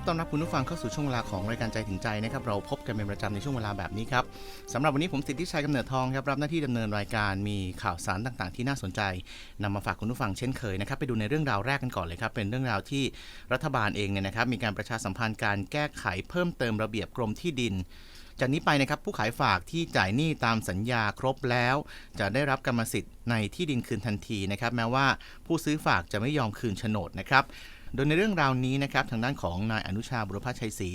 ครับต้อนรับคุณผู้ฟังเข้าสู่ช่วงเวลาของรายการใจถึงใจนะครับ เราพบกันเป็นประจำในช่วงเวลาแบบนี้ครับสำหรับวันนี้ผมสิทธิชัยกำเนิดทองครับรับหน้าที่ดำเนินรายการมีข่าวสารต่างๆ ที่น่าสนใจนำมาฝากคุณผู้ฟังเช่นเคยนะครับไปดูในเรื่องราวแรกกันก่อนเลยครับเป็นเรื่องราวที่รัฐบาลเองเนี่ยนะครับมีการประชาสัมพันธ์การแก้ไขเพิ่มเติมระเบียบกรมที่ดินจากนี้ไปนะครับผู้ขายฝากที่จ่ายหนี้ตามสัญญาครบแล้ว จะได้รับกรรมสิทธิ์ในที่ดินคืนทันทีนะครับแม้ว่าผู้ซื้อฝากจะไม่ยอมคืนโฉนดนะครับ โดยในเรื่องราวนี้นะครับทางด้านของนายอนุชาบุรพชัยศรี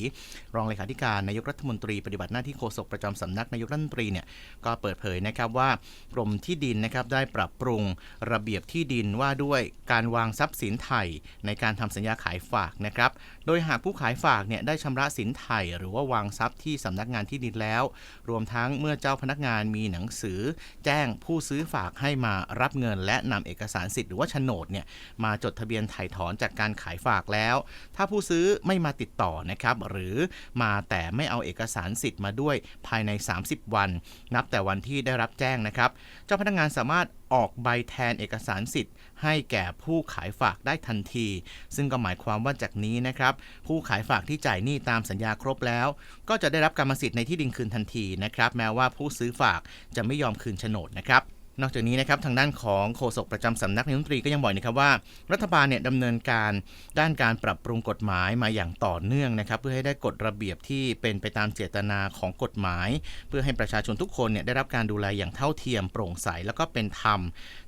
รองเลขาธิการนายกรัฐมนตรีปฏิบัติหน้าที่โฆษกประจำสำนักนายกรัฐมนตรีเนี่ยก็เปิดเผยนะครับว่ากรมที่ดินนะครับได้ปรับปรุงระเบียบที่ดินว่าด้วยการวางทรัพย์สินไทยในการทำสัญญาขายฝากนะครับโดยหากผู้ขายฝากเนี่ยได้ชำระสินไทยหรือว่าวางทรัพย์ที่สำนักงานที่ดินแล้ว รวมทั้งเมื่อเจ้าพนักงานมีหนังสือ แจ้งผู้ซื้อฝากให้มารับเงิน และนำเอกสารสิทธิ์หรือว่าโฉนดเนี่ยมาจดทะเบียนถ่ายถอนจากการขายฝากแล้ว ถ้าผู้ซื้อไม่มาติดต่อนะครับหรือมาแต่ไม่เอาเอกสารสิทธิ์มาด้วยภายใน 30 วัน นับแต่วันที่ได้รับแจ้งนะครับ เจ้าพนักงานสามารถออกใบแทนเอกสารสิทธิ์ ให้แก่ผู้ขายฝากได้ทันที ซึ่งก็หมายความว่าจากนี้นะครับ ผู้ขายฝากที่จ่ายหนี้ตามสัญญาครบแล้ว ก็จะได้รับกรรมสิทธิ์ในที่ดินคืนทันทีนะครับ แม้ว่าผู้ซื้อฝากจะไม่ยอมคืนโฉนดนะครับ นอกจากนี้นะครับทางด้านของโฆษกประจำสำนักนายกรัฐมนตรีก็ยังบอกนะครับว่า รัฐบาลเนี่ยดำเนินการด้านการปรับปรุงกฎหมายมาอย่างต่อเนื่องนะครับ เพื่อให้ได้กฎระเบียบที่เป็นไปตามเจตนาของกฎหมาย เพื่อให้ประชาชนทุกคนเนี่ยได้รับการดูแลอย่างเท่าเทียมโปร่งใสแล้วก็เป็นธรรม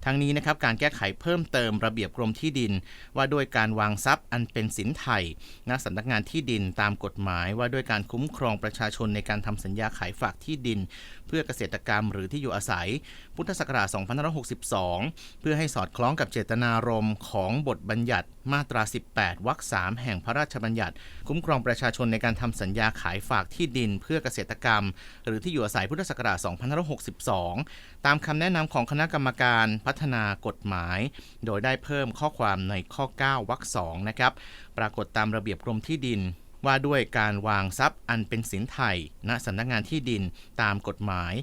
ทั้งนี้นะครับการแก้ไขเพิ่มเติมระเบียบกรมที่ดิน ว่าด้วยการวางทรัพย์อันเป็นสินไทยณสำนักงานที่ดินตามกฎหมาย ว่าด้วยการคุ้มครองประชาชนในการทำสัญญาขายฝากที่ดิน เพื่อเกษตรกรรมหรือที่อยู่อาศัย พุทธศักราช 2562 เพื่อให้สอดคล้องกับเจตนารมณ์ของบทบัญญัติมาตรา 18 วรรค 3 แห่งพระราชบัญญัติ คุ้มครองประชาชนในการทำสัญญาขายฝากที่ดิน เพื่อเกษตรกรรม หรือที่อยู่อาศัยพุทธศักราช 2562 ตามคำแนะนำของคณะกรรมการพัฒนากฎหมาย โดยได้เพิ่มข้อความในข้อ 9วรรค2นะครับ ปรากฏตามระเบียบกรมที่ดินว่าด้วยการวางทรัพย์อันเป็นสินไทย ณสำนักงานที่ดินตามกฎหมาย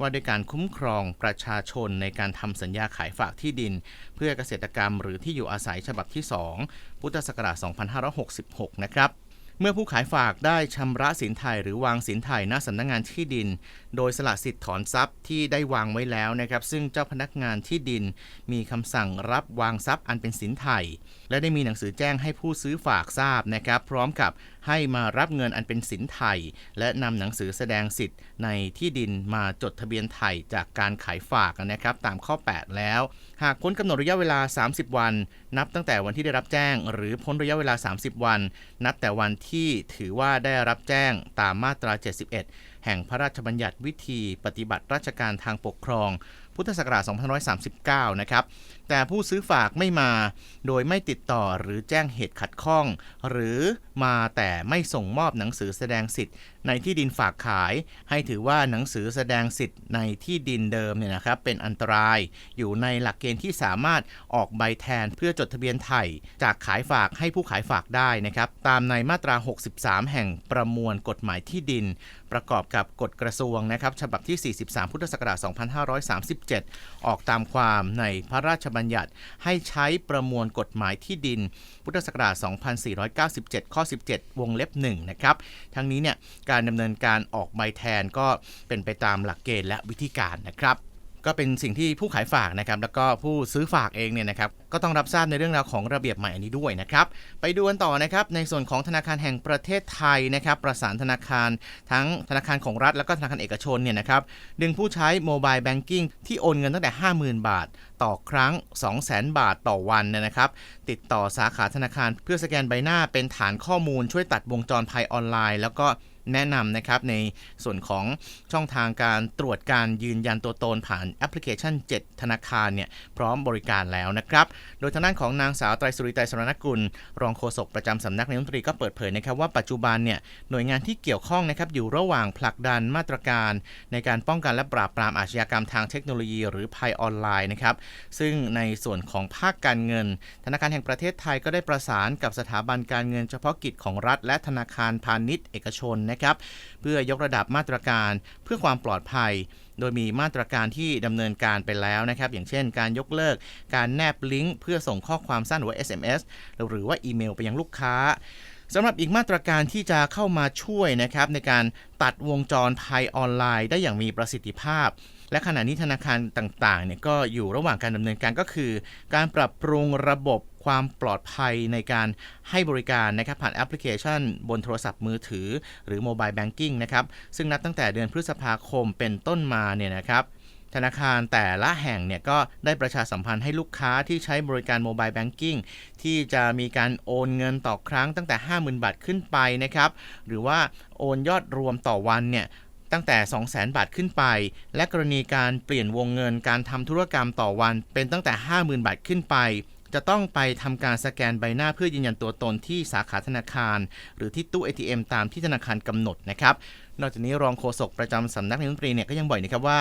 ว่าด้วยการคุ้มครองประชาชนในการทำสัญญาขายฝากที่ดิน เพื่อเกษตรกรรมหรือที่อยู่อาศัยฉบับที่ 2 พุทธศักราช2566 นะครับเมื่อผู้ขายฝากได้ชำระสินไทยหรือวางสินไทยณสำนักงานที่ดิน โดยสละสิทธิ์ถอนทรัพย์ที่ได้วางไว้แล้วนะครับ ซึ่งเจ้าพนักงานที่ดินมีคำสั่งรับวางทรัพย์อันเป็นสินไทย และได้มีหนังสือแจ้งให้ผู้ซื้อฝากทราบนะครับ พร้อมกับให้มารับเงินอันเป็นสินไทย และนำหนังสือแสดงสิทธิ์ในที่ดินมาจดทะเบียนไทยจากการขายฝากนะครับ ตามข้อ 8 แล้ว หากพ้นกำหนดระยะเวลา 30 วัน นับตั้งแต่วันที่ได้รับแจ้ง หรือพ้นระยะเวลา 30 วัน นับแต่วันที่ถือว่าได้รับแจ้งตามมาตรา 71 แห่งพระราชบัญญัติวิธีปฏิบัติราชการทางปกครอง พุทธศักราช2539 นะครับ แต่ผู้ซื้อฝากไม่มา โดยไม่ติดต่อหรือแจ้งเหตุขัดข้อง หรือมาแต่ไม่ส่งมอบหนังสือแสดงสิทธิ์ ในที่ดินฝากขาย ให้ถือว่าหนังสือแสดงสิทธิ์ในที่ดินเดิมเนี่ยนะครับเป็นอันตราย อยู่ในหลักเกณฑ์ที่สามารถออกใบแทนเพื่อจดทะเบียนไทยจากขายฝากให้ผู้ขายฝากได้นะครับตามในมาตรา 63 แห่งประมวลกฎหมายที่ดิน ประกอบกับกฎกระทรวงนะครับฉบับที่ 43 พุทธศักราช 2537 ออกตามความในพระราชบัญญัติให้ใช้ประมวลกฎหมายที่ดิน พุทธศักราช 2497 ข้อ 17 วงเล็บ1นะครับทั้งนี้เนี่ยการดำเนินการออกใบแทนก็เป็นไปตามหลักเกณฑ์และวิธีการนะครับก็เป็นสิ่งที่ผู้ขายฝากนะครับแล้วก็ผู้ซื้อฝากเองเนี่ยนะครับก็ต้องรับทราบในเรื่องราวของระเบียบใหม่อันนี้ด้วยนะครับไปดูกันต่อนะครับในส่วนของธนาคารแห่งประเทศไทยนะครับประสานธนาคารทั้งธนาคารของรัฐ แล้วก็ธนาคารเอกชนเนี่ยนะครับดึงผู้ใช้โมบายแบงกิ้งที่โอนเงินตั้งแต่ 50,000 บาท ต่อครั้ง 200,000 บาทต่อวันนยนะครับ ติดต่อสาขาธนาคารเพื่อสแกนใบหน้าเป็นฐานข้อมูลช่วยตัดวงจรภัยออนไลน์ แล้วก็ แนะนำนะครับในส่วนของช่องทางการตรวจการยืนยันตัวตนผ่านแอปพลิเคชัน 7 ธนาคารเนี่ยพร้อมบริการแล้วนะครับ โดยทางด้านของนางสาวไตรสุริไตรสรณกุล รองโฆษกประจำสำนักนายกรัฐมนตรีก็เปิดเผยนะครับว่าปัจจุบันเนี่ยหน่วยงานที่เกี่ยวข้องนะครับอยู่ระหว่างผลักดันมาตรการ ในการป้องกันและปราบปรามอาชญากรรมทางเทคโนโลยี หรือภัยออนไลน์นะครับซึ่งในส่วนของภาคการเงิน ธนาคารแห่งประเทศไทยก็ได้ประสานกับสถาบันการเงินเฉพาะกิจของรัฐ และธนาคารพาณิชย์เอกชนนะครับ เพื่อยกระดับมาตรการเพื่อความปลอดภัย โดยมีมาตรการที่ดำเนินการไปแล้วนะครับ อย่างเช่น การยกเลิก การแนบลิงก์เพื่อส่งข้อความสั้นหรือว่า SMS หรือว่าอีเมลไปยังลูกค้าสำหรับอีกมาตรการที่จะเข้ามาช่วยนะครับในการตัดวงจรภัยออนไลน์ได้อย่างมีประสิทธิภาพ และขณะนี้ธนาคารต่างๆเนี่ยก็อยู่ระหว่างการดำเนินการก็คือ การปรับปรุงระบบ ความปลอดภัยในการให้บริการนะครับผ่านแอปพลิเคชัน บนโทรศัพท์มือถือ หรือโมบายแบงกิ้งนะครับซึ่งนับตั้งแต่เดือนพฤษภาคมเป็นต้นมาเนี่ยนะครับธนาคารแต่ละแห่งเนี่ยก็ได้ประชาสัมพันธ์ให้ลูกค้าที่ใช้บริการโมบายแบงกิ้งที่จะมีการโอนเงินต่อครั้งตั้งแต่ 50,000 บาทขึ้นไปนะครับ หรือว่าโอนยอดรวมต่อวันเนี่ยตั้งแต่ 200,000 บาทขึ้นไป และกรณีการเปลี่ยนวงเงินการทำธุรกรรมต่อวันเป็นตั้งแต่ 50,000 บาทขึ้นไป จะต้องไปทำการสแกนใบหน้าเพื่อยืนยันตัวตนที่สาขาธนาคาร หรือที่ตู้ ATM ตามที่ธนาคารกำหนดนะครับ นอกจากนี้รองโฆษกประจำสำนักนายกรัฐมนตรีเนี่ยก็ยังบอกนะครับว่า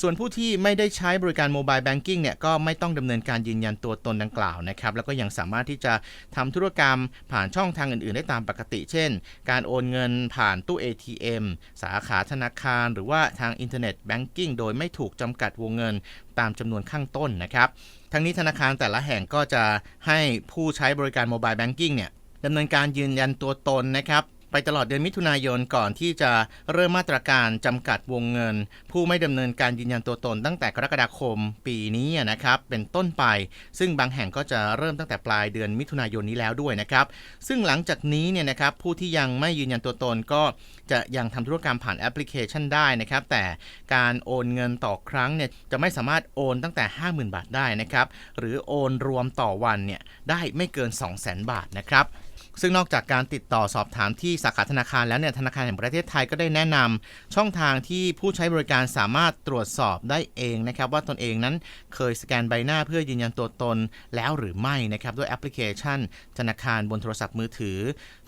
ส่วนผู้ที่ไม่ได้ใช้บริการโมบายแบงกิ้งเนี่ยก็ไม่ต้องดำเนินการยืนยันตัวตนดังกล่าวนะครับแล้วก็ยังสามารถที่จะทำธุรกรรมผ่านช่องทางอื่น ๆ ได้ตามปกติ เช่น การโอนเงินผ่านตู้ ATM สาขาธนาคาร หรือว่าทางอินเทอร์เน็ตแบงกิ้งโดยไม่ถูกจำกัดวงเงินตามจำนวนข้างต้นนะครับทั้งนี้ธนาคารแต่ละแห่งก็จะให้ผู้ใช้บริการโมบายแบงกิ้งเนี่ยดำเนินการยืนยันตัวตนนะครับ ไปตลอดเดือนมิถุนายนก่อนที่จะเริ่มมาตรการจำกัดวงเงิน ผู้ไม่ดำเนินการยืนยันตัวตนตั้งแต่กรกฎาคมปีนี้นะครับเป็นต้นไป ซึ่งบางแห่งก็จะเริ่มตั้งแต่ปลายเดือนมิถุนายนนี้แล้วด้วยนะครับซึ่งหลังจากนี้เนี่ยนะครับผู้ที่ยังไม่ยืนยันตัวตนก็จะยังทำธุรกรรมผ่านแอปพลิเคชันได้นะครับแต่การโอนเงินต่อครั้งเนี่ยจะไม่สามารถโอนตั้งแต่ 50,000 บาทได้นะครับหรือโอนรวมต่อวันเนี่ยได้ไม่เกิน 200,000 บาทนะครับ ซึ่งนอกจากการติดต่อสอบถามที่สาขาธนาคารแล้วเนี่ยธนาคารแห่งประเทศไทยก็ได้แนะนำช่องทางที่ผู้ใช้บริการสามารถตรวจสอบได้เองนะครับ ว่าตนเองนั้นเคยสแกนใบหน้าเพื่อยืนยันตัวตนแล้วหรือไม่นะครับ ด้วยแอปพลิเคชัน ธนาคารบนโทรศัพท์มือถือ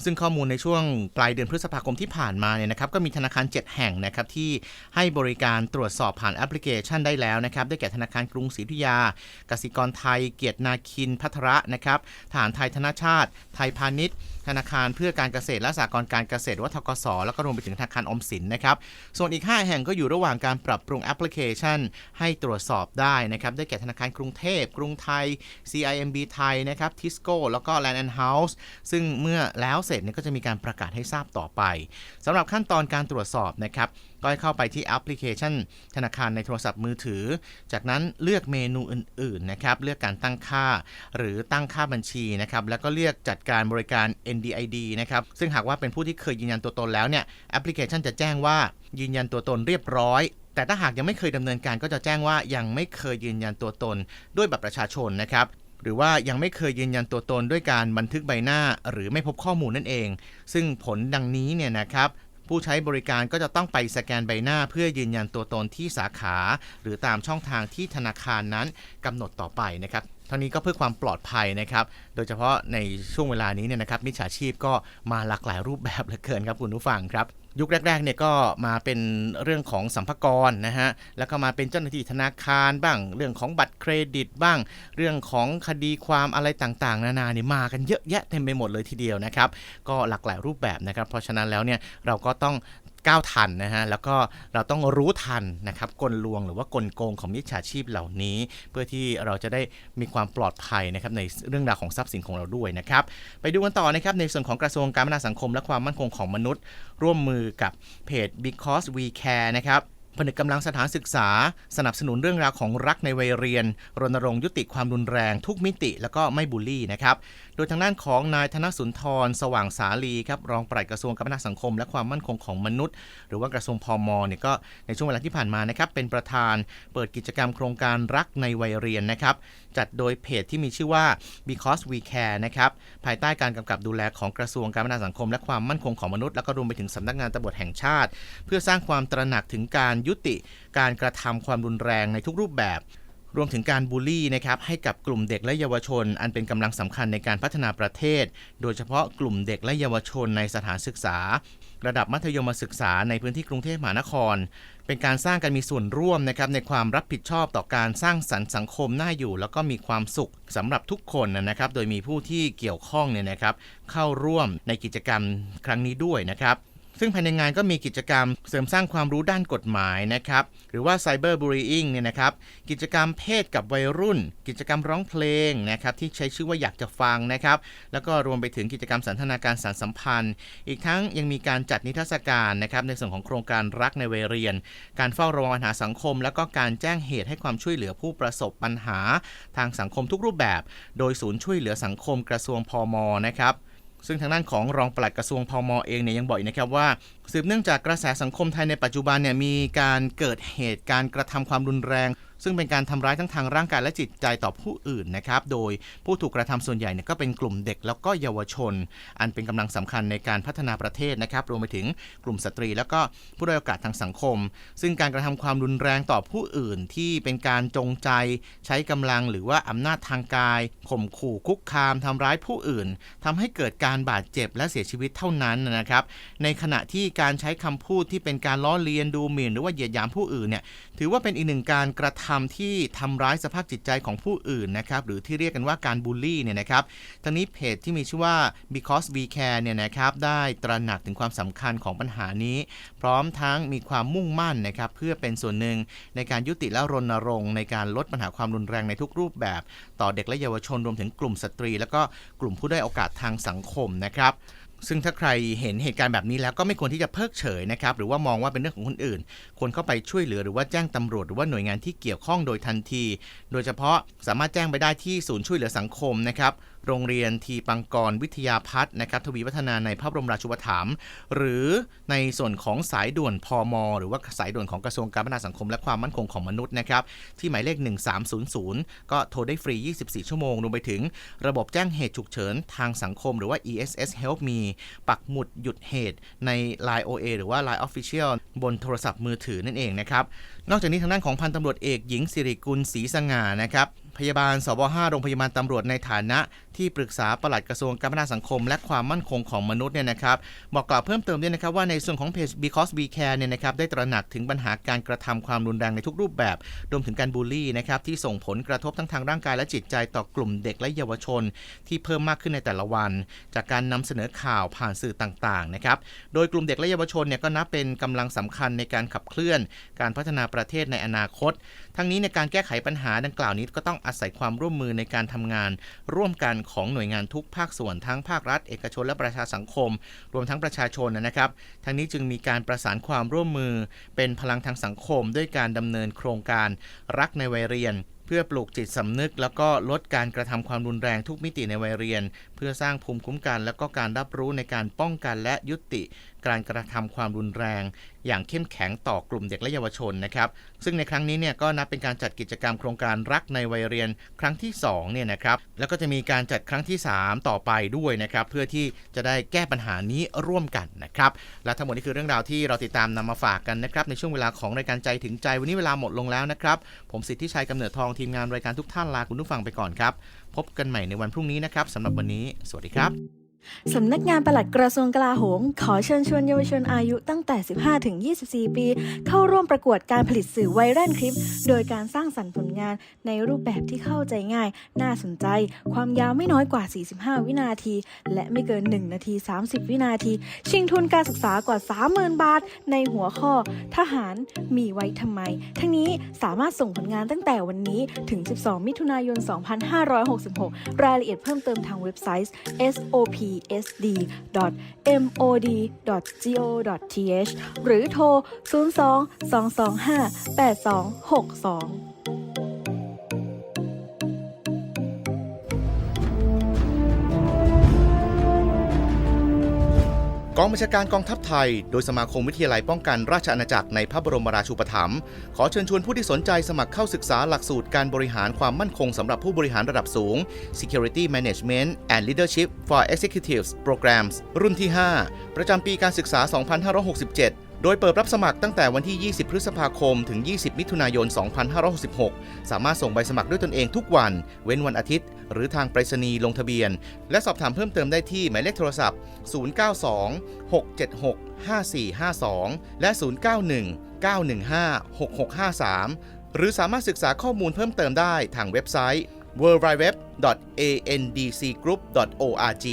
ซึ่งข้อมูลในช่วงปลายเดือนพฤษภาคมที่ผ่านมาเนี่ยนะครับก็มีธนาคาร 7 แห่งนะครับที่ให้บริการตรวจสอบผ่านแอปพลิเคชันได้แล้วนะครับได้แก่ธนาคารกรุงศรีอยุยา กสิกรไทย เกียรตินาคินพัทระนะครับฐานไทยธนาชาติ ไทยพาณิชย์ธนาคารเพื่อการเกษตรและสหกรณ์การเกษตรหรือว่าทกส แล้วก็รวมไปถึงธนาคารอมสินนะครับ ส่วนอีก 5 แห่งก็อยู่ระหว่างการปรับปรุงแอปพลิเคชัน ให้ตรวจสอบได้นะครับ ได้แก่ธนาคารกรุงเทพ กรุงไทย CIMB ไทยนะครับทิสโก้แล้วก็ Land and House ซึ่งเมื่อแล้วเสร็จเนี่ยก็จะมีการประกาศให้ทราบต่อไปสำหรับขั้นตอนการตรวจสอบนะครับก็ให้เข้าไปที่แอปพลิเคชัน ธนาคารในโทรศัพท์มือถือ จากนั้นเลือกเมนูอื่นๆนะครับเลือกการตั้งค่า หรือตั้งค่าบัญชีนะครับแล้วก็เลือกจัดการบริการ NDID นะครับซึ่งหากว่าเป็นผู้ที่เคยยืนยันตัวตนแล้วเนี่ยแอปพลิเคชันจะแจ้งว่ายืนยันตัวตนเรียบร้อยแต่ถ้าหากยังไม่เคยดำเนินการก็จะแจ้งว่ายังไม่เคยยืนยันตัวตนด้วยบัตรประชาชนนะครับ หรือว่ายังไม่เคยยืนยันตัวตนด้วยการบันทึกใบหน้า หรือไม่พบข้อมูลนั่นเอง ซึ่งผลดังนี้เนี่ยนะครับ ผู้ใช้บริการก็จะต้องไปสแกนใบหน้า เพื่อยืนยันตัวตนที่สาขา หรือตามช่องทางที่ธนาคารนั้นกำหนดต่อไปนะครับทั้งนี้ก็เพื่อความปลอดภัยนะครับ โดยเฉพาะในช่วงเวลานี้เนี่ยนะครับมิจฉาชีพก็มาหลากหลายรูปแบบเหลือเกินครับคุณผู้ฟังครับ ยุคแรกๆเนี่ยก็มาเป็นเรื่องของสัมภากรนะฮะแล้วก็มาเป็นเจ้าหน้าที่ธนาคารบ้าง เรื่องของบัตรเครดิตบ้าง เรื่องของคดีความอะไรต่างๆ นานาเนี่ยมากันเยอะแยะเต็มไปหมดเลยทีเดียวนะครับ ก็หลากหลายรูปแบบนะครับ เพราะฉะนั้นแล้วเนี่ยเราก็ต้อง ก้าวทันนะฮะแล้วก็เราต้องรู้ทันนะครับกลลวงหรือว่ากลโกงของมิจฉาชีพเหล่านี้ เพื่อที่เราจะได้มีความปลอดภัยนะครับในเรื่องราวของทรัพย์สินของเราด้วยนะครับไปดูกันต่อนะครับในส่วนของกระทรวงการพัฒนาสังคม และความมั่นคงของมนุษย์ ร่วมมือกับเพจ because we care นะครับ ผนึกกำลังสถานศึกษา สนับสนุนเรื่องราวของรักในวัยเรียน รณรงค์ยุติความรุนแรงทุกมิติ แล้วก็ไม่บูลลี่นะครับ โดยทางด้านของนายธนสุนทร สว่างสาลีครับรองปลัดกระทรวงการพัฒนาสังคม และความมั่นคงของมนุษย์ หรือว่ากระทรวงพมเนี่ยก็ในช่วงเวลาที่ผ่านมานะครับเป็นประธานเปิดกิจกรรมโครงการรักในวัยเรียนนะครับจัดโดยเพจที่มีชื่อว่า because we care นะครับภายใต้การกำกับดูแลของกระทรวงการพัฒนาสังคม และความมั่นคงของมนุษย์ แล้วก็รวมไปถึงสำนักงานตำรวจแห่งชาติ เพื่อสร้างความตระหนักถึงการยุติ การกระทำความรุนแรงในทุกรูปแบบ รวมถึงการบูลลี่นะครับให้กับกลุ่มเด็กและเยาวชน อันเป็นกำลังสำคัญในการพัฒนาประเทศ โดยเฉพาะกลุ่มเด็กและเยาวชนในสถานศึกษา ระดับมัธยมศึกษาในพื้นที่กรุงเทพมหานคร เป็นการสร้างกันมีส่วนร่วมนะครับในความรับผิดชอบต่อการสร้างสรรค์สังคมน่าอยู่ แล้วก็มีความสุขสำหรับทุกคนนะครับ โดยมีผู้ที่เกี่ยวข้องเนี่ยนะครับเข้าร่วมในกิจกรรมครั้งนี้ด้วยนะครับ ซึ่งภายในงานก็มีกิจกรรมเสริมสร้างความรู้ด้านกฎหมายนะครับ หรือว่า Cyber Bullying เนี่ยนะครับ กิจกรรมเพศกับวัยรุ่น กิจกรรมร้องเพลงนะครับที่ใช้ชื่อว่าอยากจะฟังนะครับ แล้วก็รวมไปถึงกิจกรรมสันทนาการสารสัมพันธ์ อีกทั้งยังมีการจัดนิทรรศการนะครับในส่วนของโครงการรักในวัยเรียน การเฝ้าระวังปัญหาสังคม แล้วก็การแจ้งเหตุให้ความช่วยเหลือผู้ประสบปัญหา ทางสังคมทุกรูปแบบ โดยศูนย์ช่วยเหลือสังคมกระทรวงพมนะครับ ซึ่งทางด้านของรองปลัดกระทรวงพมเองเนี่ยยังบอกอีกนะครับว่า สืบเนื่องจากกระแสสังคมไทยในปัจจุบันเนี่ยมีการเกิดเหตุการณ์กระทำความรุนแรง ซึ่งเป็นการทำร้ายทั้งทางร่างกายและจิตใจต่อผู้อื่นนะครับ โดยผู้ถูกกระทำส่วนใหญ่เนี่ยก็เป็นกลุ่มเด็กแล้วก็เยาวชน อันเป็นกำลังสำคัญในการพัฒนาประเทศนะครับ รวมไปถึงกลุ่มสตรี แล้วก็ผู้ด้อยโอกาสทางสังคม ซึ่งการกระทำความรุนแรงต่อผู้อื่นที่เป็นการจงใจใช้กำลังหรือว่าอำนาจทางกายข่มขู่คุกคามทำร้ายผู้อื่นทำให้เกิดการบาดเจ็บและเสียชีวิตเท่านั้นนะครับ ในขณะที่การใช้คำพูดที่เป็นการล้อเลียนดูหมิ่น หรือว่าเหยียดหยามผู้อื่นเนี่ยถือว่าเป็นอีกหนึ่งการกระทำที่ทำร้ายสภาพจิตใจของผู้อื่นนะครับหรือที่เรียกกันว่าการบูลลี่เนี่ยนะครับทั้งนี้เพจที่มีชื่อว่า because we care เนี่ยนะครับได้ตระหนักถึงความสำคัญของปัญหานี้ พร้อมทั้งมีความมุ่งมั่นนะครับเพื่อเป็นส่วนหนึ่งในการยุติและรณรงค์ในการลดปัญหาความรุนแรงในทุกรูปแบบ ต่อเด็กและเยาวชนรวมถึงกลุ่มสตรี แล้วก็กลุ่มผู้ได้โอกาสทางสังคมนะครับ ซึ่งถ้าใครเห็นเหตุการณ์แบบนี้แล้วก็ไม่ควรที่จะเพิกเฉยนะครับ หรือว่ามองว่าเป็นเรื่องของคนอื่น ควรเข้าไปช่วยเหลือหรือว่าแจ้งตำรวจหรือว่าหน่วยงานที่เกี่ยวข้องโดยทันที โดยเฉพาะสามารถแจ้งไปได้ที่ศูนย์ช่วยเหลือสังคมนะครับ โรงเรียนทีปังกรวิทยาพัฒน์นะครับทวีวัฒนาในพระบรมราชูปถัมภ์หรือในส่วนของสายด่วนพมหรือว่าสายด่วนของกระทรวงการพัฒนาสังคมและความมั่นคงของมนุษย์นะครับที่หมายเลข 1300 ก็โทรได้ฟรี 24 ชั่วโมงรวมไปถึง ระบบแจ้งเหตุฉุกเฉินทางสังคมหรือว่า ESS Help Me ปักหมุดหยุดเหตุใน Line OA หรือว่า Line Official บนโทรศัพท์มือถือนั่นเองนะครับ นอกจากนี้ทางด้านของพันตำรวจเอกหญิงสิริกุลศรีสง่านะครับพยาบาลสบ5โรงพยาบาลตำรวจในฐานะ ที่ปรึกษาปลัดกระทรวงการพัฒนาสังคม และความมั่นคงของมนุษย์เนี่ยนะครับบอกกล่าวเพิ่มเติมด้วยนะครับว่าในส่วนของเพจ because we care เนี่ยนะครับได้ตระหนักถึงปัญหาการกระทำความรุนแรงในทุกรูปแบบรวมถึงการบูลลี่นะครับที่ส่งผลกระทบทั้งทางร่างกายและจิตใจต่อกลุ่มเด็กและเยาวชน ที่เพิ่มมากขึ้นในแต่ละวัน จากการนำเสนอข่าวผ่านสื่อต่างๆนะครับโดยกลุ่มเด็กและเยาวชนเนี่ยก็นับเป็นกำลังสำคัญในการขับเคลื่อน การพัฒนาประเทศในอนาคต ทั้งนี้ในการแก้ไขปัญหาดังกล่าวนี้ก็ต้องอาศัยความร่วมมือในการทำงาน ร่วมกันของหน่วยงานทุกภาคส่วนทั้งภาครัฐ เอกชนและประชาสังคม รวมทั้งประชาชนนะครับ ทั้งนี้จึงมีการประสานความร่วมมือ เป็นพลังทางสังคม ด้วยการดำเนินโครงการรักในวัยเรียนเพื่อปลูกจิตสำนึก แล้วก็ลดการกระทำความรุนแรงทุกมิติในวัยเรียน เพื่อสร้างภูมิคุ้มกัน และก็การรับรู้ในการป้องกันและยุติ การกระทำความรุนแรง อย่างเข้มแข็งต่อกลุ่มเด็กและเยาวชนนะครับซึ่งในครั้งนี้เนี่ยก็นับเป็นการจัดกิจกรรมโครงการรักในวัยเรียนครั้งที่2เนี่ยนะครับแล้วก็จะมีการจัดครั้งที่ 3 ต่อไปด้วยนะครับเพื่อที่จะได้แก้ปัญหานี้ร่วมกันนะครับและทั้งหมดนี้คือเรื่องราวที่เราติดตามนำมาฝากกันนะครับในช่วงเวลาของรายการใจถึงใจวันนี้เวลาหมดลงแล้วนะครับผมสิทธิชัยกำเนิดทองทีมงานรายการทุกท่านลาคุณผู้ฟังไปก่อนครับพบกันใหม่ในวันพรุ่งนี้นะครับสำหรับวันนี้ สวัสดีครับ สำนักงานปลัดกระทรวงกลาโหม ขอเชิญชวนเยาวชนอายุตั้งแต่ 15 ถึง 24 ปี เข้าร่วมประกวดการผลิตสื่อไวรัลคลิป โดยการสร้างสรรค์ผลงานในรูปแบบที่เข้าใจง่าย น่าสนใจ ความยาวไม่น้อยกว่า 45 วินาที และไม่เกิน 1 นาที 30 วินาที ชิงทุนการศึกษากว่า 30,000 บาท ในหัวข้อ ทหารมีไว้ทำไม ทั้งนี้สามารถส่งผลงานตั้งแต่วันนี้ถึง 12 มิถุนายน 2566 รายละเอียดเพิ่มเติมทางเว็บไซต์ sop esd.mod.go.th หรือโทร 02-225-8262 กองบัญชาการกองทัพไทย โดยสมาคมวิทยาลัยป้องกันราชอาณาจักรในพระบรมราชูปถัมภ์ขอเชิญชวนผู้ที่สนใจสมัครเข้าศึกษาหลักสูตรการบริหารความมั่นคงสำหรับผู้บริหารระดับสูง Security Management and Leadership for Executives Programs รุ่นที่ 5 ประจำปีการศึกษา 2567 โดยเปิดรับสมัครตั้งแต่วันที่ 20 พฤษภาคม ถึง 20 มิถุนายน 2566 สามารถส่งใบสมัครด้วยตนเองทุกวัน เว้นวันอาทิตย์ หรือทางไปรษณีย์ลงทะเบียน และสอบถามเพิ่มเติมได้ที่หมายเลขโทรศัพท์ 092 676 5452 และ 091 915 6653 หรือสามารถศึกษาข้อมูลเพิ่มเติมได้ทางเว็บไซต์ www.andcgroup.org